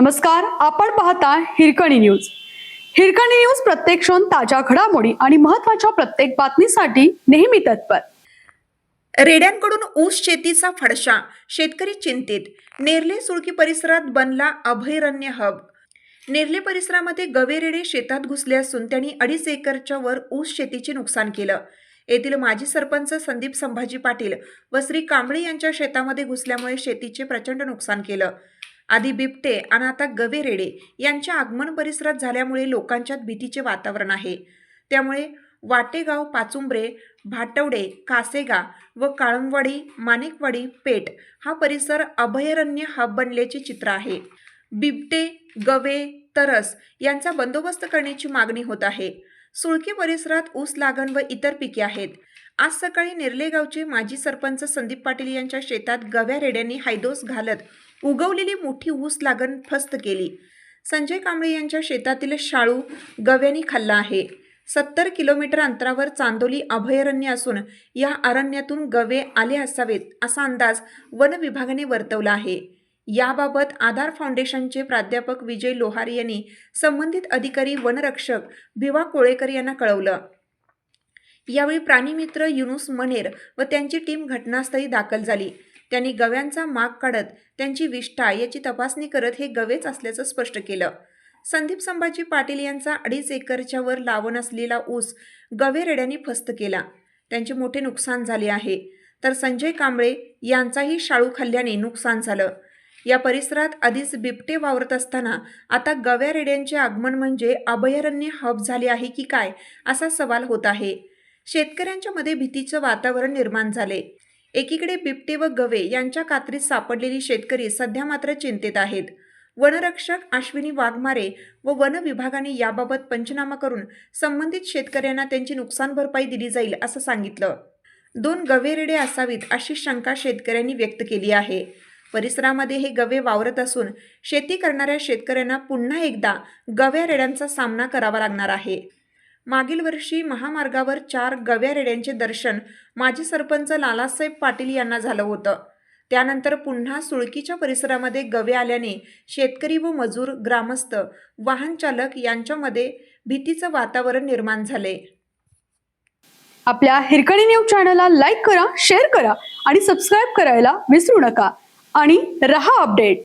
नमस्कार आपण पाहता हिरकणी न्यूज. हिरकणी न्यूज प्रत्येक क्षण ताज्या घडामोडी आणि महत्त्वाच्या प्रत्येक बातमीसाठी नेहमी तत्पर. रेड्यांकडून ऊस शेतीचा फडशा शेतकरी चिंतित. नेरले सुळकी परिसरात बनला अभयारण्य हब. नेरले परिसरामध्ये गवे रेडे शेतात घुसले असून त्यांनी अडीच एकरच्या वर ऊस शेतीचे नुकसान केलं. येथील माजी सरपंच संदीप संभाजी पाटील व श्री कांबळे यांच्या शेतामध्ये घुसल्यामुळे शेतीचे प्रचंड नुकसान केलं. आधी बिबटे आणि आता गवे रेडे यांच्या आगमन परिसरात झाल्यामुळे लोकांच्यात भीतीचे वातावरण आहे. त्यामुळे वाटेगाव पाचुंबरे भाटवडे कासेगा व काळंबवाडी माणिकवाडी पेठ हा परिसर अभयारण्य हब बनल्याचे चित्र आहे. बिबटे गवे तरस यांचा बंदोबस्त करण्याची मागणी होत आहे. सुळके परिसरात ऊस लागण व इतर पिके आहेत. आज सकाळी निर्लेगावचे माजी सरपंच संदीप पाटील यांच्या शेतात गव्या रेड्यांनी हायदोस घालत उगवलेली मोठी ऊस लागण फस्त केली. संजय कांबळे यांच्या शेतातील शाळू गव्यांनी खाल्ला आहे. सत्तर किलोमीटर अंतरावर चांदोली अभयारण्य असून या अरण्यातून गवे आले असावेत असा अंदाज वन विभागाने वर्तवला आहे. याबाबत आधार फाउंडेशनचे प्राध्यापक विजय लोहार यांनी संबंधित अधिकारी वनरक्षक भिवा कोळेकर यांना कळवलं. यावेळी प्राणीमित्र युनुस मनेर व त्यांची टीम घटनास्थळी दाखल झाली. त्यांनी गव्यांचा माग काढत त्यांची विष्ठा याची तपासणी करत हे गवेच असल्याचं स्पष्ट केलं. संदीप संभाजी पाटील यांचा अडीच एकरच्या वर लावण असलेला ऊस गवे रेड्यांनी फस्त केला. त्यांचे मोठे नुकसान झाले आहे. तर संजय कांबळे यांचाही शाळू खाल्ल्याने नुकसान झालं. या परिसरात आधीच बिबटे वावरत असताना आता गव्या रेड्यांचे आगमन म्हणजे अभयारण्य हब झाले आहे की काय असा सवाल होत आहे. शेतकऱ्यांच्या मध्ये भीतीचं वातावरण निर्माण झाले. एकीकडे बिबटे व गवे यांच्या कात्रीत सापडलेली शेतकरी सध्या मात्र चिंतेत आहेत. वनरक्षक अश्विनी वाघमारे व वन विभागाने याबाबत पंचनामा करून संबंधित शेतकऱ्यांना त्यांची नुकसान भरपाई दिली जाईल असं सांगितलं. दोन गवे रेडे असावीत अशी शंका शेतकऱ्यांनी व्यक्त केली आहे. परिसरामध्ये हे गवे वावरत असून शेती करणाऱ्या शेतकऱ्यांना पुन्हा एकदा गव्या रेड्यांचा सामना करावा लागणार आहे. मागील वर्षी महामार्गावर चार गव्या रेड्यांचे दर्शन माजी सरपंच लालासाहेब पाटील यांना झालं होतं. त्यानंतर पुन्हा सुळकीच्या परिसरामध्ये गवे आल्याने शेतकरी व मजूर ग्रामस्थ वाहन चालक यांच्यामध्ये भीतीचं वातावरण निर्माण झाले. आपल्या हिरकणी न्यूज चॅनलला लाईक करा शेअर करा आणि सबस्क्राईब करायला विसरू नका. आणि रहा अपडेट.